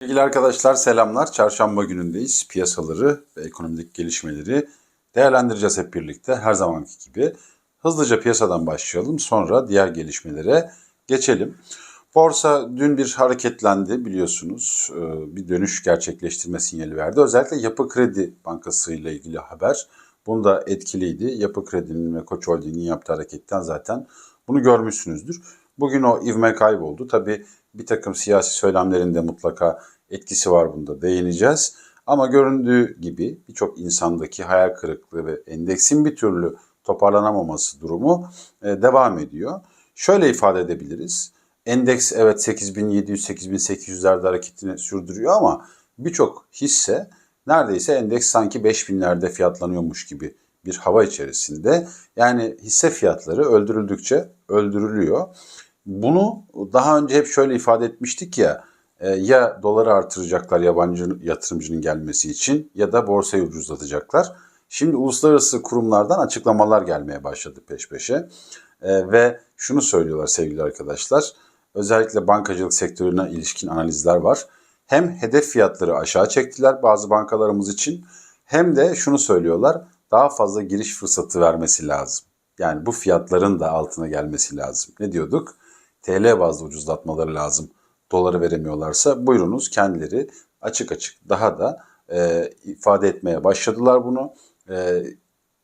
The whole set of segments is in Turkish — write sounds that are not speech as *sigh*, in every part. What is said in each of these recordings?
Sevgili arkadaşlar selamlar. Çarşamba günündeyiz. Piyasaları ve ekonomik gelişmeleri değerlendireceğiz hep birlikte her zamanki gibi. Hızlıca piyasadan başlayalım sonra diğer gelişmelere geçelim. Borsa dün bir hareketlendi biliyorsunuz. Ee, Bir dönüş gerçekleştirme sinyali verdi. Özellikle Yapı Kredi Bankası ile ilgili haber. Bunda etkiliydi. Yapı Kredi'nin ve Koç Holding'in yaptığı hareketten zaten bunu görmüşsünüzdür. Bugün o ivme kayboldu. Tabii bir takım siyasi söylemlerin de mutlaka etkisi var bunda değineceğiz. Ama göründüğü gibi birçok insandaki hayal kırıklığı ve endeksin bir türlü toparlanamaması durumu e, devam ediyor. Şöyle ifade edebiliriz. Endeks evet 8700-8800'lerde hareketini sürdürüyor ama birçok hisse neredeyse endeks sanki 5000'lerde fiyatlanıyormuş gibi bir hava içerisinde. Yani hisse fiyatları öldürüldükçe öldürülüyor. Bunu daha önce hep şöyle ifade etmiştik ya e, ya doları artıracaklar yabancı yatırımcının gelmesi için ya da borsayı ucuzlatacaklar. Şimdi uluslararası kurumlardan açıklamalar gelmeye başladı peş peşe E, ve şunu söylüyorlar sevgili arkadaşlar. Özellikle bankacılık sektörüne ilişkin analizler var. Hem hedef fiyatları aşağı çektiler bazı bankalarımız için hem de şunu söylüyorlar daha fazla giriş fırsatı vermesi lazım. Yani bu fiyatların da altına gelmesi lazım. Ne diyorduk? TL bazlı ucuzlatmaları lazım. Doları veremiyorlarsa buyurunuz kendileri açık açık daha da e, ifade etmeye başladılar bunu. E,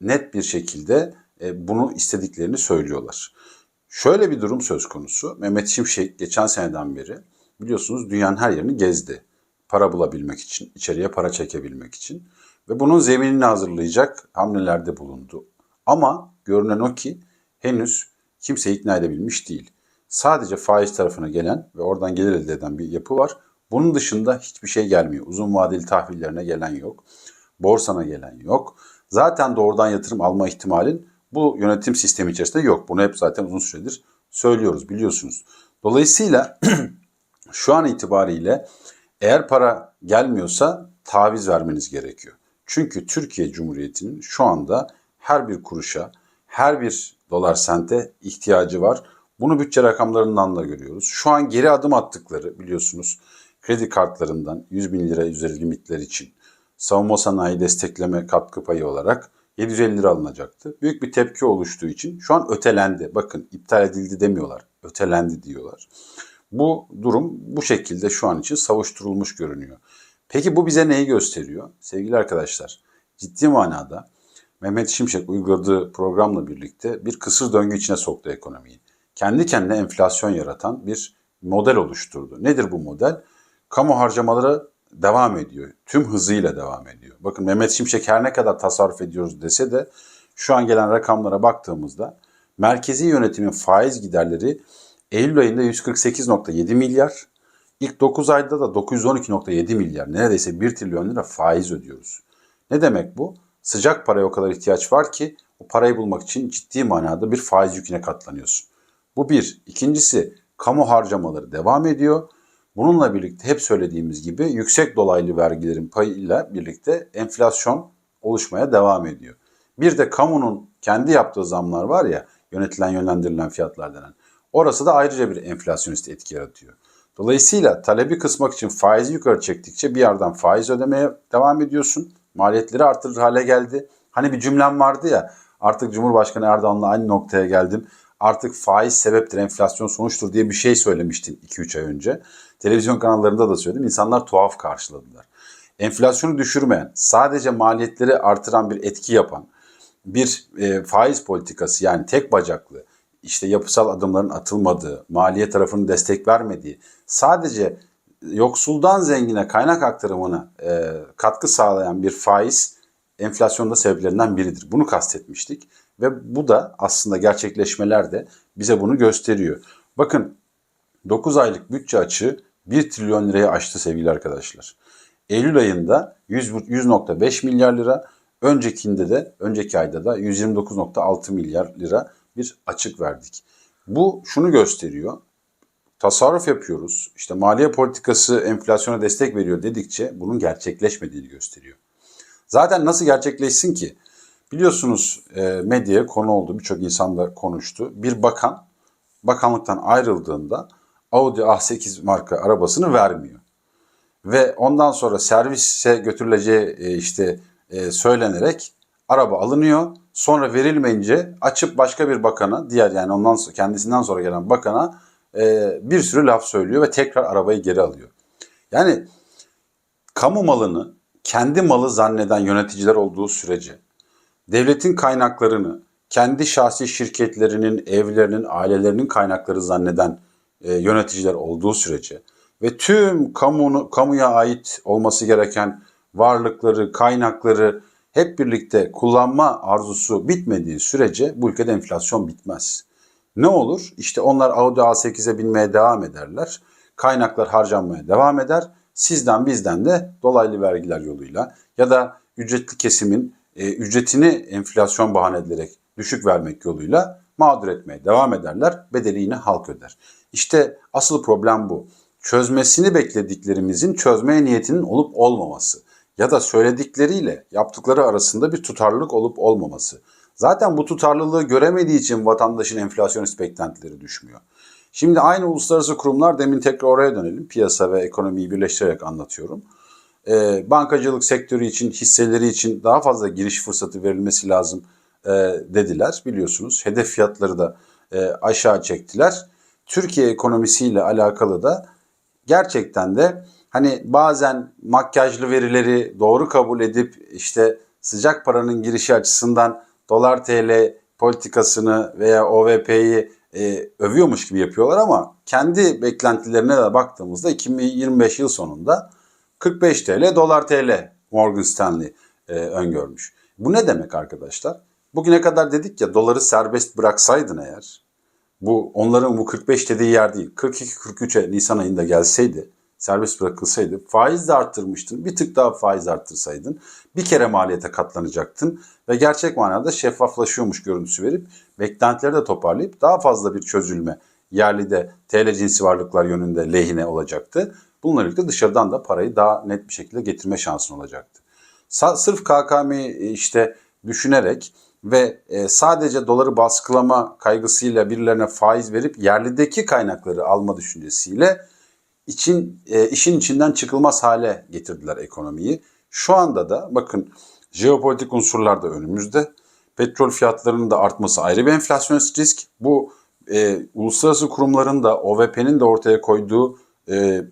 net bir şekilde e, bunu istediklerini söylüyorlar. Şöyle bir durum söz konusu. Mehmet Şimşek geçen seneden beri biliyorsunuz dünyanın her yerini gezdi. Para bulabilmek için, içeriye para çekebilmek için. Ve bunun zeminini hazırlayacak hamlelerde bulundu. Ama görünen o ki henüz kimse ikna edebilmiş değil. Sadece faiz tarafına gelen ve oradan gelir elde eden bir yapı var. Bunun dışında hiçbir şey gelmiyor. Uzun vadeli tahvillerine gelen yok. Borsana gelen yok. Zaten doğrudan yatırım alma ihtimalin bu yönetim sistemi içerisinde yok. Bunu hep zaten uzun süredir söylüyoruz biliyorsunuz. Dolayısıyla *clears throat* şu an itibariyle eğer para gelmiyorsa taviz vermeniz gerekiyor. Çünkü Türkiye Cumhuriyeti'nin şu anda her bir kuruşa, her bir dolar sente ihtiyacı var. Bunu bütçe rakamlarından da görüyoruz. Şu an geri adım attıkları biliyorsunuz kredi kartlarından 100 bin lira üzeri limitler için savunma sanayi destekleme katkı payı olarak 750 lira alınacaktı. Büyük bir tepki oluştuğu için şu an ötelendi. Bakın iptal edildi demiyorlar. Ötelendi diyorlar. Bu durum bu şekilde şu an için savuşturulmuş görünüyor. Peki bu bize neyi gösteriyor? Sevgili arkadaşlar, ciddi manada Mehmet Şimşek uyguladığı programla birlikte bir kısır döngü içine soktu ekonomiyi. Kendi kendine enflasyon yaratan bir model oluşturdu. Nedir bu model? Kamu harcamaları devam ediyor. Tüm hızıyla devam ediyor. Bakın Mehmet Şimşek her ne kadar tasarruf ediyoruz dese de şu an gelen rakamlara baktığımızda merkezi yönetimin faiz giderleri Eylül ayında 148.7 milyar, ilk 9 ayda da 912.7 milyar. Neredeyse 1 trilyon lira faiz ödüyoruz. Ne demek bu? Sıcak paraya o kadar ihtiyaç var ki o parayı bulmak için ciddi manada bir faiz yüküne katlanıyorsun. Bu bir. İkincisi kamu harcamaları devam ediyor. Bununla birlikte hep söylediğimiz gibi yüksek dolaylı vergilerin payıyla birlikte enflasyon oluşmaya devam ediyor. Bir de kamunun kendi yaptığı zamlar var ya yönetilen yönlendirilen fiyatlar denen. Orası da ayrıca bir enflasyonist etki yaratıyor. Dolayısıyla talebi kısmak için faizi yukarı çektikçe bir yerden faiz ödemeye devam ediyorsun. Maliyetleri artırır hale geldi. Hani bir cümlem vardı ya artık Cumhurbaşkanı Erdoğan'la aynı noktaya geldim. Artık faiz sebeptir, enflasyon sonuçtur diye bir şey söylemiştin 2-3 ay önce. Televizyon kanallarında da söyledim. İnsanlar tuhaf karşıladılar. Enflasyonu düşürmeyen, sadece maliyetleri artıran bir etki yapan bir e, faiz politikası yani tek bacaklı, işte yapısal adımların atılmadığı, maliye tarafının destek vermediği, sadece yoksuldan zengine kaynak aktarımına e, katkı sağlayan bir faiz enflasyonda sebeplerinden biridir. Bunu kastetmiştik ve bu da aslında gerçekleşmeler de bize bunu gösteriyor. Bakın 9 aylık bütçe açığı 1 trilyon liraya aştı sevgili arkadaşlar. Eylül ayında 100 100.5 milyar lira, öncekinde de önceki ayda da 129.6 milyar lira bir açık verdik. Bu şunu gösteriyor. Tasarruf yapıyoruz. İşte maliye politikası enflasyona destek veriyor dedikçe bunun gerçekleşmediğini gösteriyor. Zaten nasıl gerçekleşsin ki? Biliyorsunuz e, medyaya konu oldu. Birçok insan da konuştu. Bir bakan bakanlıktan ayrıldığında Audi A8 marka arabasını vermiyor. ve ondan sonra servise götürüleceği e, işte e, söylenerek araba alınıyor. Sonra verilmeyince açıp başka bir bakana, diğer yani ondan sonra kendisinden sonra gelen bakana bir sürü laf söylüyor ve tekrar arabayı geri alıyor. Yani kamu malını kendi malı zanneden yöneticiler olduğu sürece devletin kaynaklarını kendi şahsi şirketlerinin, evlerinin, ailelerinin kaynakları zanneden e, yöneticiler olduğu sürece ve tüm kamunu, kamuya ait olması gereken varlıkları, kaynakları hep birlikte kullanma arzusu bitmediği sürece bu ülkede enflasyon bitmez. Ne olur? İşte onlar Audi A8'e binmeye devam ederler. Kaynaklar harcanmaya devam eder. Sizden bizden de dolaylı vergiler yoluyla ya da ücretli kesimin e, ücretini enflasyon bahane edilerek düşük vermek yoluyla mağdur etmeye devam ederler. Bedeli yine halk öder. İşte asıl problem bu. Çözmesini beklediklerimizin çözmeye niyetinin olup olmaması ya da söyledikleriyle yaptıkları arasında bir tutarlılık olup olmaması. Zaten bu tutarlılığı göremediği için vatandaşın enflasyonist beklentileri düşmüyor. Şimdi aynı uluslararası kurumlar demin tekrar oraya dönelim. Piyasa ve ekonomiyi birleştirerek anlatıyorum. Ee, bankacılık sektörü için, hisseleri için daha fazla giriş fırsatı verilmesi lazım e, dediler biliyorsunuz. Hedef fiyatları da e, aşağı çektiler. Türkiye ekonomisiyle alakalı da gerçekten de hani bazen makyajlı verileri doğru kabul edip işte sıcak paranın girişi açısından dolar TL politikasını veya OVP'yi e, övüyormuş gibi yapıyorlar ama kendi beklentilerine de baktığımızda 2025 yıl sonunda 45 TL dolar TL Morgan Stanley e, öngörmüş. Bu ne demek arkadaşlar? Bugüne kadar dedik ya doları serbest bıraksaydın eğer bu onların bu 45 dediği yer değil 42-43'e Nisan ayında gelseydi serbest bırakılsaydı faiz de arttırmıştın. Bir tık daha faiz arttırsaydın bir kere maliyete katlanacaktın ve gerçek manada şeffaflaşıyormuş görüntüsü verip beklentileri de toparlayıp daha fazla bir çözülme yerli de TL cinsi varlıklar yönünde lehine olacaktı. Bununla birlikte dışarıdan da parayı daha net bir şekilde getirme şansın olacaktı. Sırf KKM'yi işte düşünerek ve e, sadece doları baskılama kaygısıyla birilerine faiz verip yerlideki kaynakları alma düşüncesiyle için e, işin içinden çıkılmaz hale getirdiler ekonomiyi. Şu anda da bakın jeopolitik unsurlar da önümüzde. Petrol fiyatlarının da artması ayrı bir enflasyonist risk. Bu e, uluslararası kurumların da OVP'nin de ortaya koyduğu e,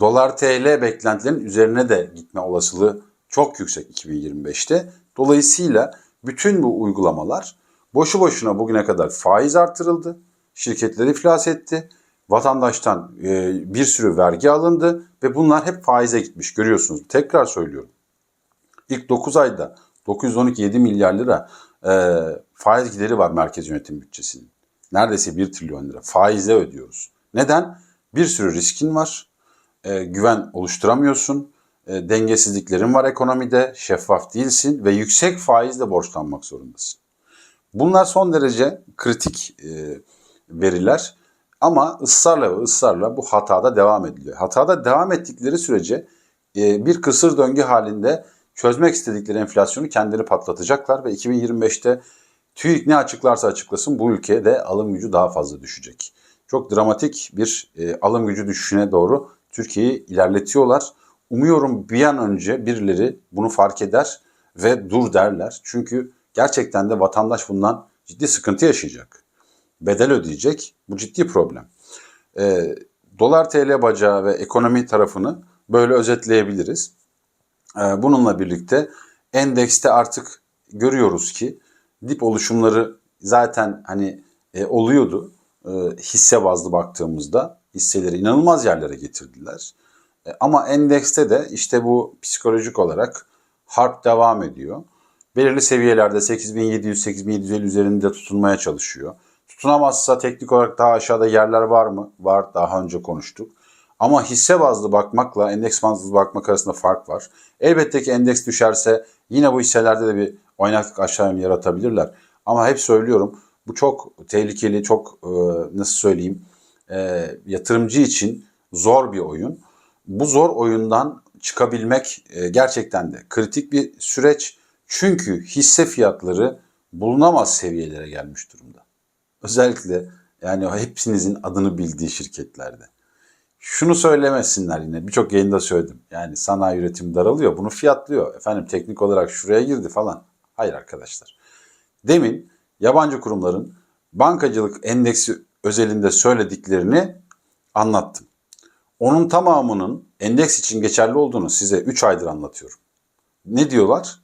dolar TL beklentilerin üzerine de gitme olasılığı çok yüksek 2025'te. Dolayısıyla bütün bu uygulamalar boşu boşuna bugüne kadar faiz artırıldı. Şirketler iflas etti. Vatandaştan e, bir sürü vergi alındı ve bunlar hep faize gitmiş görüyorsunuz. Tekrar söylüyorum. İlk 9 ayda 912-7 milyar lira e, faiz gideri var merkez yönetim bütçesinin. Neredeyse 1 trilyon lira faize ödüyoruz. Neden? Bir sürü riskin var. E, güven oluşturamıyorsun. E, dengesizliklerin var ekonomide. Şeffaf değilsin ve yüksek faizle borçlanmak zorundasın. Bunlar son derece kritik e, veriler. Ama ısrarla ve ısrarla bu hatada devam ediliyor. Hatada devam ettikleri sürece e, bir kısır döngü halinde çözmek istedikleri enflasyonu kendileri patlatacaklar ve 2025'te TÜİK ne açıklarsa açıklasın bu ülkede alım gücü daha fazla düşecek. Çok dramatik bir e, alım gücü düşüşüne doğru Türkiye'yi ilerletiyorlar. Umuyorum bir an önce birileri bunu fark eder ve dur derler. Çünkü gerçekten de vatandaş bundan ciddi sıkıntı yaşayacak. Bedel ödeyecek. Bu ciddi problem. E, dolar TL bacağı ve ekonomi tarafını böyle özetleyebiliriz. E, bununla birlikte endekste artık görüyoruz ki dip oluşumları zaten hani e, oluyordu. E, hisse bazlı baktığımızda hisseleri inanılmaz yerlere getirdiler. E, ama endekste de işte bu psikolojik olarak harp devam ediyor. Belirli seviyelerde 8700-8750 üzerinde tutunmaya çalışıyor. Tutunamazsa teknik olarak daha aşağıda yerler var mı? Var. Daha önce konuştuk. Ama hisse bazlı bakmakla endeks bazlı bakmak arasında fark var. Elbette ki endeks düşerse yine bu hisselerde de bir oynaklık aşağı yaratabilirler. Ama hep söylüyorum bu çok tehlikeli, çok e, nasıl söyleyeyim e, yatırımcı için zor bir oyun. Bu zor oyundan çıkabilmek e, gerçekten de kritik bir süreç. Çünkü hisse fiyatları bulunamaz seviyelere gelmiş durumda. Özellikle yani hepsinizin adını bildiği şirketlerde. şunu söylemesinler yine birçok yayında söyledim. Yani sanayi üretim daralıyor bunu fiyatlıyor. Efendim teknik olarak şuraya girdi falan. Hayır arkadaşlar. Demin yabancı kurumların bankacılık endeksi özelinde söylediklerini anlattım. Onun tamamının endeks için geçerli olduğunu size 3 aydır anlatıyorum. Ne diyorlar?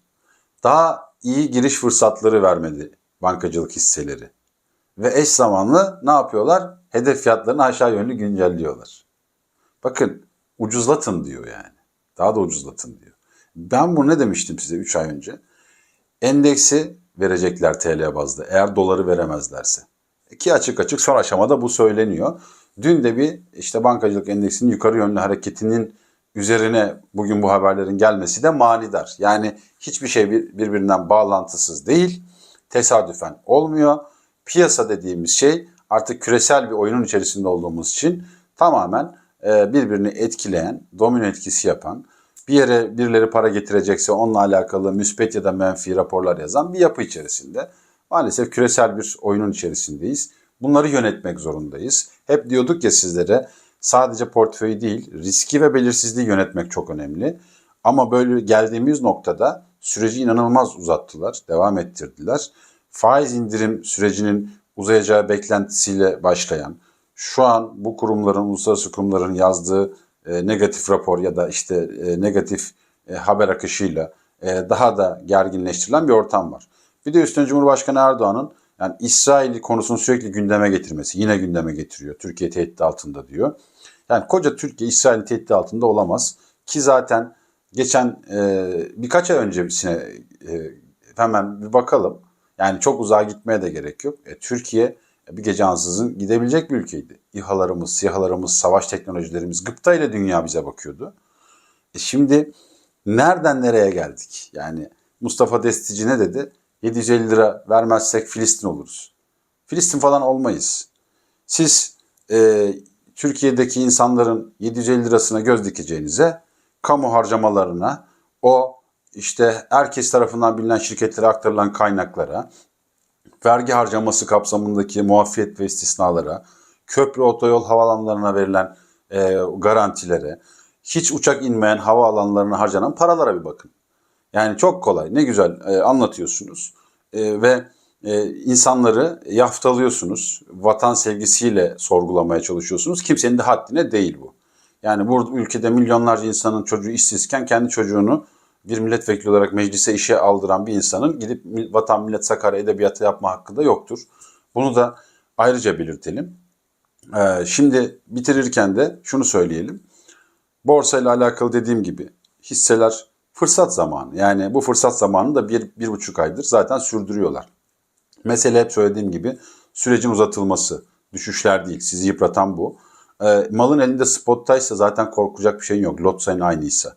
Daha iyi giriş fırsatları vermedi bankacılık hisseleri. Ve eş zamanlı ne yapıyorlar? Hedef fiyatlarını aşağı yönlü güncelliyorlar. Bakın ucuzlatın diyor yani. Daha da ucuzlatın diyor. Ben bunu ne demiştim size 3 ay önce? Endeksi verecekler TL bazda eğer doları veremezlerse. Ki açık açık son aşamada bu söyleniyor. Dün de bir işte bankacılık endeksinin yukarı yönlü hareketinin üzerine bugün bu haberlerin gelmesi de manidar. Yani hiçbir şey bir- birbirinden bağlantısız değil. Tesadüfen olmuyor. Piyasa dediğimiz şey artık küresel bir oyunun içerisinde olduğumuz için tamamen e, birbirini etkileyen, domino etkisi yapan, bir yere birileri para getirecekse onunla alakalı müspet ya da menfi raporlar yazan bir yapı içerisinde. Maalesef küresel bir oyunun içerisindeyiz. Bunları yönetmek zorundayız. Hep diyorduk ya sizlere sadece portföyü değil riski ve belirsizliği yönetmek çok önemli. Ama böyle geldiğimiz noktada süreci inanılmaz uzattılar, devam ettirdiler. Faiz indirim sürecinin uzayacağı beklentisiyle başlayan, şu an bu kurumların, uluslararası kurumların yazdığı e, negatif rapor ya da işte e, negatif e, haber akışıyla e, daha da gerginleştirilen bir ortam var. Bir de üstüne Cumhurbaşkanı Erdoğan'ın yani İsrail konusunu sürekli gündeme getirmesi, yine gündeme getiriyor. Türkiye tehdit altında diyor. Yani koca Türkiye İsrail'in tehdit altında olamaz. Ki zaten geçen e, birkaç ay öncesine e, hemen bir bakalım. Yani çok uzağa gitmeye de gerek yok. E, Türkiye bir gece ansızın gidebilecek bir ülkeydi. İHA'larımız, SİHA'larımız, savaş teknolojilerimiz gıpta ile dünya bize bakıyordu. E şimdi nereden nereye geldik? Yani Mustafa Destici ne dedi? 750 lira vermezsek Filistin oluruz. Filistin falan olmayız. Siz e, Türkiye'deki insanların 750 lirasına göz dikeceğinize kamu harcamalarına o işte herkes tarafından bilinen şirketlere aktarılan kaynaklara vergi harcaması kapsamındaki muafiyet ve istisnalara, köprü, otoyol, havaalanlarına verilen e, garantilere, hiç uçak inmeyen havaalanlarına harcanan paralara bir bakın. Yani çok kolay, ne güzel e, anlatıyorsunuz E, ve e, insanları yaftalıyorsunuz, vatan sevgisiyle sorgulamaya çalışıyorsunuz. Kimsenin de haddine değil bu. Yani bu ülkede milyonlarca insanın çocuğu işsizken kendi çocuğunu bir milletvekili olarak meclise işe aldıran bir insanın gidip vatan millet Sakarya edebiyatı yapma hakkı da yoktur. Bunu da ayrıca belirtelim. Ee, şimdi bitirirken de şunu söyleyelim. Borsa ile alakalı dediğim gibi hisseler fırsat zamanı. Yani bu fırsat zamanını da bir, bir buçuk aydır zaten sürdürüyorlar. Mesele hep söylediğim gibi sürecin uzatılması. Düşüşler değil. Sizi yıpratan bu. Ee, malın elinde spottaysa zaten korkacak bir şeyin yok. Lot sayın aynıysa.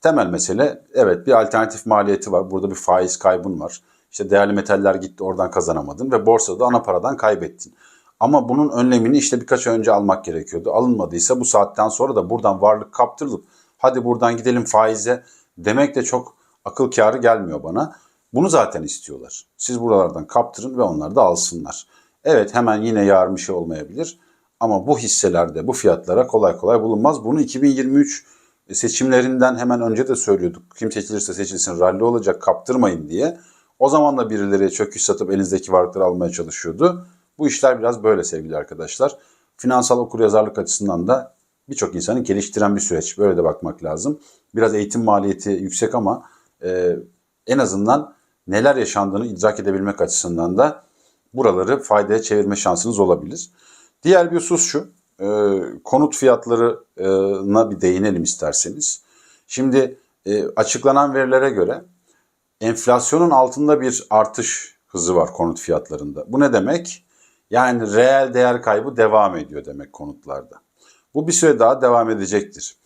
Temel mesele evet bir alternatif maliyeti var. Burada bir faiz kaybın var. İşte değerli metaller gitti oradan kazanamadın ve borsada ana paradan kaybettin. Ama bunun önlemini işte birkaç ay önce almak gerekiyordu. Alınmadıysa bu saatten sonra da buradan varlık kaptırılıp hadi buradan gidelim faize demek de çok akıl kârı gelmiyor bana. Bunu zaten istiyorlar. Siz buralardan kaptırın ve onlar da alsınlar. Evet hemen yine yarın şey olmayabilir. Ama bu hisselerde bu fiyatlara kolay kolay bulunmaz. Bunu 2023 seçimlerinden hemen önce de söylüyorduk. Kim seçilirse seçilsin ralli olacak kaptırmayın diye. O zaman da birileri çöküş satıp elinizdeki varlıkları almaya çalışıyordu. Bu işler biraz böyle sevgili arkadaşlar. Finansal okuryazarlık açısından da birçok insanı geliştiren bir süreç. Böyle de bakmak lazım. Biraz eğitim maliyeti yüksek ama e, en azından neler yaşandığını idrak edebilmek açısından da buraları faydaya çevirme şansınız olabilir. Diğer bir husus şu, e, konut fiyatlarına bir değinelim isterseniz. Şimdi e, açıklanan verilere göre enflasyonun altında bir artış hızı var konut fiyatlarında. Bu ne demek? Yani reel değer kaybı devam ediyor demek konutlarda. Bu bir süre daha devam edecektir.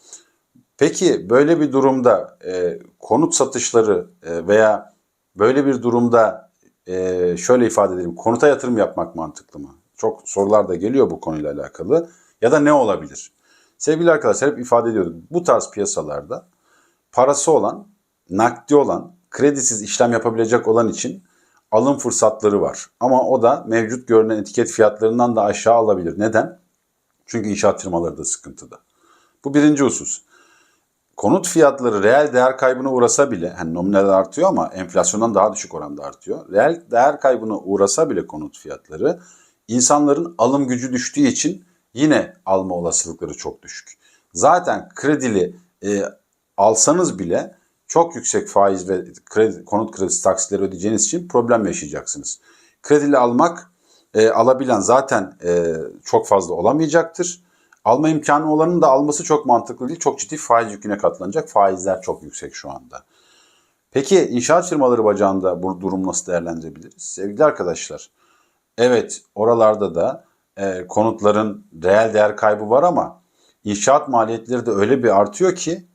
Peki böyle bir durumda e, konut satışları e, veya böyle bir durumda e, şöyle ifade edelim konuta yatırım yapmak mantıklı mı? Çok sorular da geliyor bu konuyla alakalı. Ya da ne olabilir? Sevgili arkadaşlar hep ifade ediyorduk. Bu tarz piyasalarda parası olan, nakdi olan, kredisiz işlem yapabilecek olan için alım fırsatları var. Ama o da mevcut görünen etiket fiyatlarından da aşağı alabilir. Neden? Çünkü inşaat firmaları da sıkıntıda. Bu birinci husus. Konut fiyatları reel değer kaybına uğrasa bile, hani nominal artıyor ama enflasyondan daha düşük oranda artıyor. Reel değer kaybına uğrasa bile konut fiyatları insanların alım gücü düştüğü için yine alma olasılıkları çok düşük. Zaten kredili e, alsanız bile çok yüksek faiz ve kredi, konut kredisi taksitleri ödeyeceğiniz için problem yaşayacaksınız. Kredili almak e, alabilen zaten e, çok fazla olamayacaktır. Alma imkanı olanın da alması çok mantıklı değil. Çok ciddi faiz yüküne katlanacak. Faizler çok yüksek şu anda. Peki inşaat firmaları bacağında bu durum nasıl değerlendirebiliriz? Sevgili arkadaşlar, evet oralarda da e, konutların reel değer kaybı var ama inşaat maliyetleri de öyle bir artıyor ki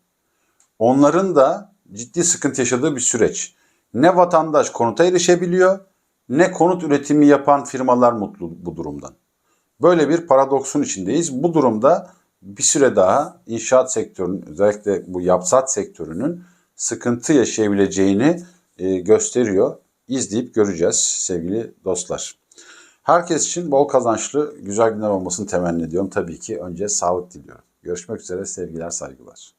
onların da ciddi sıkıntı yaşadığı bir süreç. Ne vatandaş konuta erişebiliyor ne konut üretimi yapan firmalar mutlu bu durumdan. Böyle bir paradoksun içindeyiz. Bu durumda bir süre daha inşaat sektörünün özellikle bu yapsat sektörünün sıkıntı yaşayabileceğini e, gösteriyor. İzleyip göreceğiz sevgili dostlar. Herkes için bol kazançlı güzel günler olmasını temenni ediyorum. Tabii ki önce sağlık diliyorum. Görüşmek üzere sevgiler saygılar.